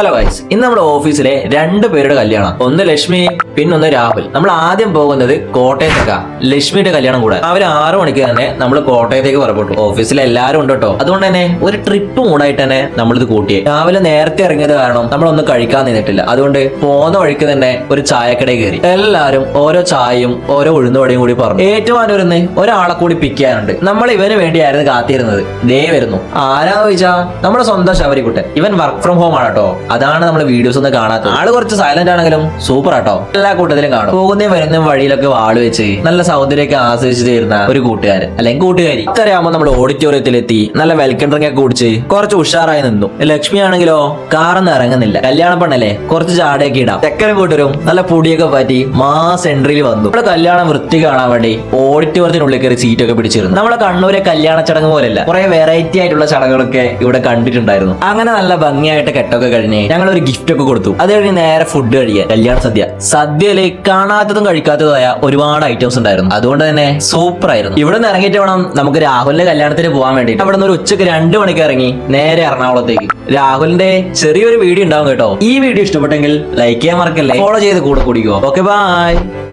Hello guys ഇന്ന് നമ്മുടെ ഓഫീസിലെ രണ്ട് പേരുടെ കല്യാണം. ഒന്ന് ലക്ഷ്മി പിന്നൊന്ന് രാഹുൽ. നമ്മൾ ആദ്യം പോകുന്നത് കോട്ടയത്തേക്കാ. ലക്ഷ്മിയുടെ കല്യാണം കൂടെ. രാവിലെ ആറു മണിക്ക് തന്നെ നമ്മൾ കോട്ടയത്തേക്ക് പുറപ്പെട്ടു. ഓഫീസിൽ എല്ലാവരും ഉണ്ട് കേട്ടോ. അതുകൊണ്ട് തന്നെ ഒരു ട്രിപ്പ് മൂടായിട്ട് തന്നെ നമ്മളിത് കൂട്ടിയേ. രാവിലെ നേരത്തെ ഇറങ്ങിയത് കാരണം നമ്മളൊന്നും കഴിക്കാൻ നിന്നിട്ടില്ല. അതുകൊണ്ട് പോകുന്ന വഴിക്ക് തന്നെ ഒരു ചായക്കടയിൽ കയറി. എല്ലാവരും ഓരോ ചായയും ഓരോ ഉഴുന്നുവടയും കൂടി പറഞ്ഞു. ഏറ്റവും ഏറ്റുമാനൂരിന്ന് ഒരാളെ കൂടി പിക്ക് ചെയ്യാനുണ്ട്. നമ്മൾ ഇവന് വേണ്ടിയായിരുന്നു കാത്തിരുന്നത്. ദേ വരുന്നു. ആരാ ചോദിച്ചാ? നമ്മുടെ സ്വന്തം ശബരിക്കുട്ടൻ ഇവൻ വർക്ക് ഫ്രം ഹോം ആണ് കേട്ടോ. അതാണ് നമ്മൾ വീഡിയോസ് ഒന്നും കാണാത്തത്. ആൾ കുറച്ച് സൈലന്റ് ആണെങ്കിലും സൂപ്പർ ആട്ടോ. എല്ലാ കൂട്ടത്തിലും കാണും. പോകുന്ന വരുന്ന വഴിയിലൊക്കെ വാൾ വെച്ച് നല്ല സൗന്ദര്യമൊക്കെ ആസ്വദിച്ച് തീരുന്ന ഒരു കൂട്ടുകാരൻ അല്ലെങ്കിൽ കൂട്ടുകാരി. ഇത്രയാകുമ്പോൾ നമ്മൾ ഓഡിറ്റോറിയത്തിലെത്തി നല്ല വെൽക്കം ഡ്രിങ്ക് ഒക്കെ കുടിച്ച് കുറച്ച് ഉഷാറായി നിന്നു. ലക്ഷ്മി ആണെങ്കിലോ കാറൊന്നും ഇറങ്ങുന്നില്ല. കല്യാണ പെണ്ണല്ലേ കുറച്ച് ചാടയൊക്കെ ഇടാം. തെക്കനും കൂട്ടരും നല്ല പൊടിയൊക്കെ പറ്റി മാസ് എൻട്രിയിൽ വന്നു. നമ്മുടെ കല്യാണം വൃത്തി കാണാൻ വേണ്ടി ഓഡിറ്റോറിയത്തിനുള്ളിൽ കയറി സീറ്റ് ഒക്കെ പിടിച്ചിരുന്നു. നമ്മളെ കണ്ണൂരെ കല്യാണ ചടങ്ങ് പോലെയല്ല കുറെ വെറൈറ്റി ആയിട്ടുള്ള ചടങ്ങുകളൊക്കെ ഇവിടെ കണ്ടിട്ടുണ്ടായിരുന്നു. അങ്ങനെ നല്ല ഭംഗിയായിട്ട് കെട്ടൊക്കെ കഴിഞ്ഞ് ഞങ്ങൾ ഒരു ഗിഫ്റ്റ് ഒക്കെ കൊടുത്തു. അത് കഴിഞ്ഞ് നേരെ ഫുഡ് കഴിക്കാൻ. കല്യാണ സദ്യ. സദ്യയിൽ കാണാത്തതും കഴിക്കാത്തതുമായ ഒരുപാട് ഐറ്റംസ് ഉണ്ടായിരുന്നു. അതുകൊണ്ട് തന്നെ സൂപ്പർ ആയിരുന്നു. ഇവിടെ നിന്ന് ഇറങ്ങിയിട്ട് വേണം നമുക്ക് രാഹുലിന്റെ കല്യാണത്തിന് പോകാൻ വേണ്ടി അവിടെ നിന്ന് ഒരു ഉച്ചയ്ക്ക് രണ്ട് മണിക്ക് ഇറങ്ങി നേരെ എറണാകുളത്തേക്ക്. രാഹുലിന്റെ ചെറിയൊരു വീഡിയോ ഉണ്ടാവും കേട്ടോ. ഈ വീഡിയോ ഇഷ്ടപ്പെട്ടെങ്കിൽ ലൈക്ക് ചെയ്യാൻ മറക്കല്ലേ? ഫോളോ ചെയ്ത് കൂടെ കുടിക്കുക ഓക്കെ ബൈ